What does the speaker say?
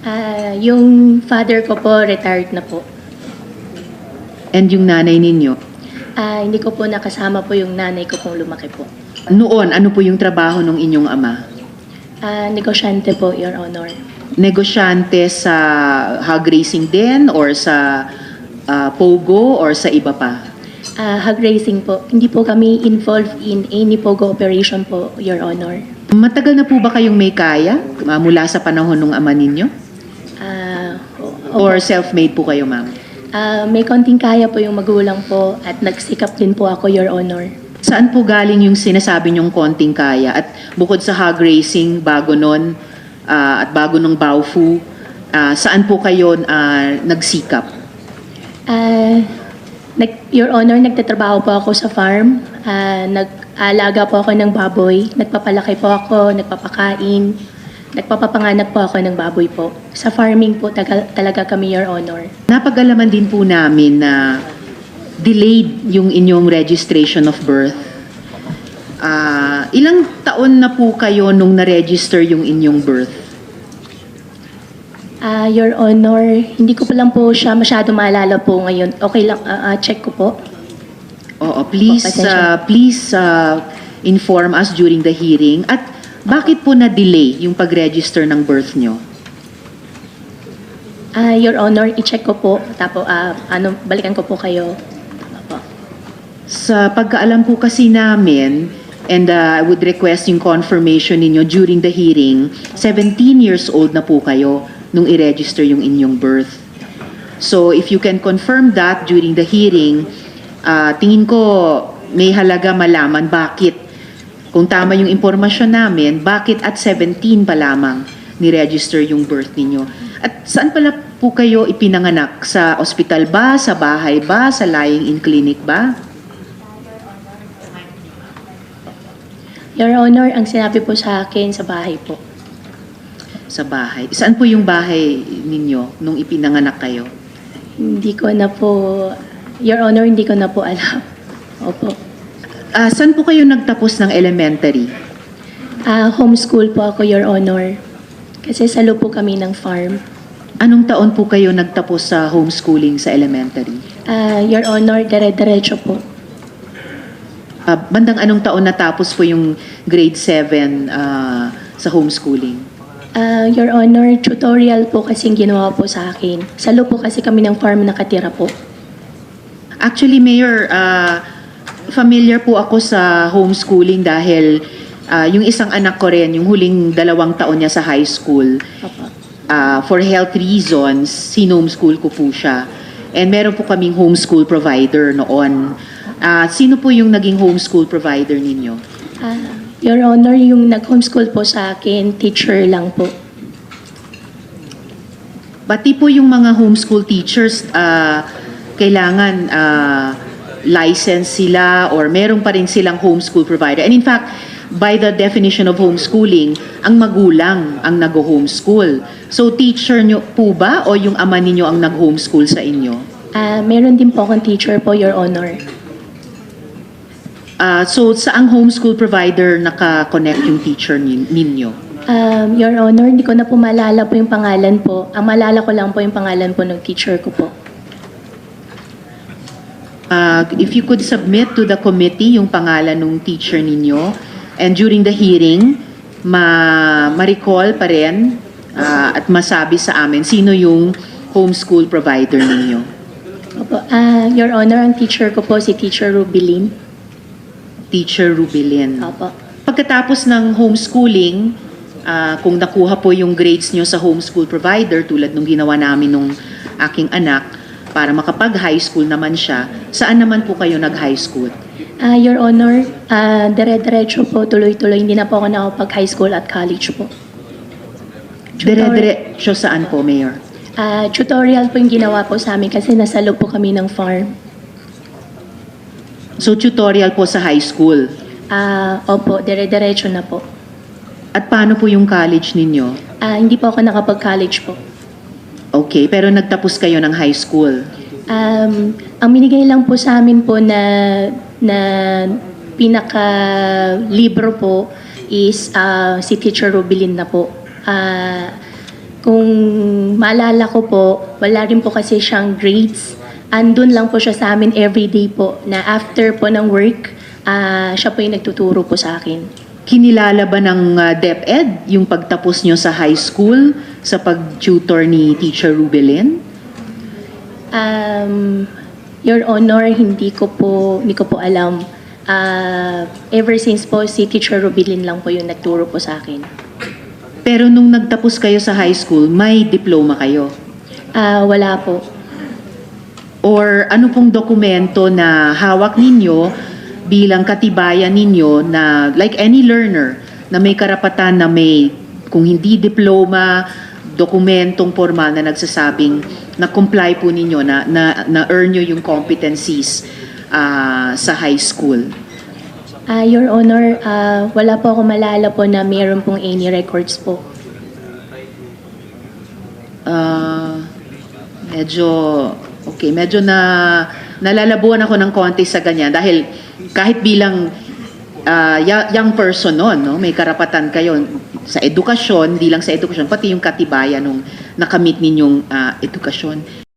Ah, yung father ko po, retired na po. And yung nanay ninyo? Ah, hindi ko po nakasama po yung nanay ko pong lumaki po. Noon, ano po yung trabaho ng inyong ama? Ah, negosyante po, Your Honor. Negosyante sa hog racing din or sa ah, pogo or sa iba pa? Ah, hog racing po. Hindi po kami involved in any pogo operation po, Your Honor. Matagal na po ba kayong may kaya ah, mula sa panahon ng ama ninyo? Or self-made po kayo, ma'am? Ah, may konting kaya po yung magulang po at nagsikap din po ako, Your Honor. Saan po galing yung sinasabi niyong konting kaya? At bukod sa hog racing, bago nun, ah, at bago ng Baofu, ah, saan po kayo ah, nagsikap? Ah, nag, Your Honor, nagtatrabaho po ako sa farm. Ah, nag-alaga po ako ng baboy. Nagpapalaki po ako, nagpapakain. Nagpapapanganak po ako ng baboy po. Sa farming po talaga kami, Your Honor. Napagalaman din po namin na delayed yung inyong registration of birth. Ah, ilang taon na po kayo nung na-register yung inyong birth? Ah, Your Honor, hindi ko pa lang po siya masyado maalala po ngayon. Okay lang, ah, ah, check ko po. Oo, please, Pasensya. uh, please uh, inform us during the hearing. At bakit po na-delay yung pag-register ng birth nyo? Ah, Your Honor, i-check ko po. Tapos, ah, ano, balikan ko po kayo. Opo. Sa pagkaalam po kasi namin, and uh, I would request yung confirmation ninyo during the hearing, 17 years old na po kayo nung i-register yung inyong birth. So if you can confirm that during the hearing, uh, tingin ko may halaga malaman bakit, kung tama yung impormasyon namin, bakit at 17 pa lamang ni-register yung birth ninyo. At saan pala po kayo ipinanganak? Sa ospital ba? Sa bahay ba? Sa lying-in clinic ba? Your Honor, ang sinabi po sa akin sa bahay po. Sa bahay. Saan po yung bahay ninyo nung ipinanganak kayo? Hindi ko na po, Your Honor, hindi ko na po alam. Opo. Ah, saan po kayo nagtapos ng elementary? Ah, homeschool po ako, Your Honor. Kasi salo po kami ng farm. Anong taon po kayo nagtapos sa homeschooling sa elementary? Ah, Your Honor, dire-diretso po. Ah, bandang anong taon natapos po yung grade 7 ah, sa homeschooling? Ah, Your Honor, tutorial po kasing ginawa po sa akin. Salo po kasi kami ng farm nakatira po. Actually, Mayor, ah, familiar po ako sa homeschooling dahil ah, yung isang anak ko rin, yung huling dalawang taon niya sa high school, Opo. Ah, for health reasons, sinomeschool ko po siya. And meron po kaming homeschool provider noon. Ah, sino po yung naging homeschool provider ninyo? Ah, Your Honor, yung nag-homeschool po sa akin, teacher lang po. Pati po yung mga homeschool teachers, ah, kailangan ah, license sila or meron pa rin silang homeschool provider. And in fact, by the definition of homeschooling, ang magulang ang nag-homeschool. So teacher nyo po ba o yung ama ninyo ang nag-homeschool sa inyo? Ah, meron din po akong teacher po, Your Honor. Ah, so saang homeschool provider naka-connect yung teacher nin- ninyo? Um, Your Honor, hindi ko na po maalala po yung pangalan po. Ang maalala ko lang po yung pangalan po ng teacher ko po. Uh, if you could submit to the committee yung pangalan ng teacher ninyo and during the hearing, ma ma-recall pa rin uh, at masabi sa amin sino yung homeschool provider ninyo. Opo. Ah, Your Honor, ang teacher ko po si Teacher Rubilin. Teacher Rubilin. Opo. Pagkatapos ng homeschooling, ah, kung nakuha po yung grades nyo sa homeschool provider tulad nung ginawa namin nung aking anak, para makapag-high school naman siya, saan naman po kayo nag-high school? Ah, Your Honor, ah, dire-diretso po, tuloy-tuloy. Hindi na po ako nakapag-high school at college po. Dire-diretso saan po, Mayor? Ah, tutorial po yung ginawa po sa amin kasi nasa loob po kami ng farm. So tutorial po sa high school. Ah, opo, dire-diretso na po. At paano po yung college ninyo? Ah, hindi po ako nakapag-college po. Okay, pero nagtapos kayo ng high school. Um, ang binigay lang po sa amin po na na pinaka libro po is ah, si Teacher Rubilin na po. Ah, Kung maalala ko po, wala rin po kasi siyang grades. Andun lang po siya sa amin everyday po na after po ng work, ah, siya po yung nagtuturo po sa akin. Kinilala ba ng uh, DepEd yung pagtapos nyo sa high school sa pag-tutor ni Teacher Rubelin? Um, Your Honor, hindi ko po, hindi ko po alam. Ah, ever since po, si Teacher Rubilin lang po yung nagturo po sa akin. Pero nung nagtapos kayo sa high school, may diploma kayo? Ah, wala po. Or ano pong dokumento na hawak ninyo bilang katibayan ninyo na like any learner na may karapatan na may kung hindi diploma, dokumentong formal na nagsasabing na comply po ninyo na na, na earn nyo yung competencies ah, sa high school. Ah, Your Honor, ah, wala po ako malala po na mayroon pong any records po. Ah, medyo okay, medyo na nalalabuan ako ng konti sa ganyan dahil kahit bilang ya- young person noon, no, may karapatan kayo sa edukasyon, di lang sa edukasyon, pati yung katibayan nung nakamit ninyong ah, edukasyon.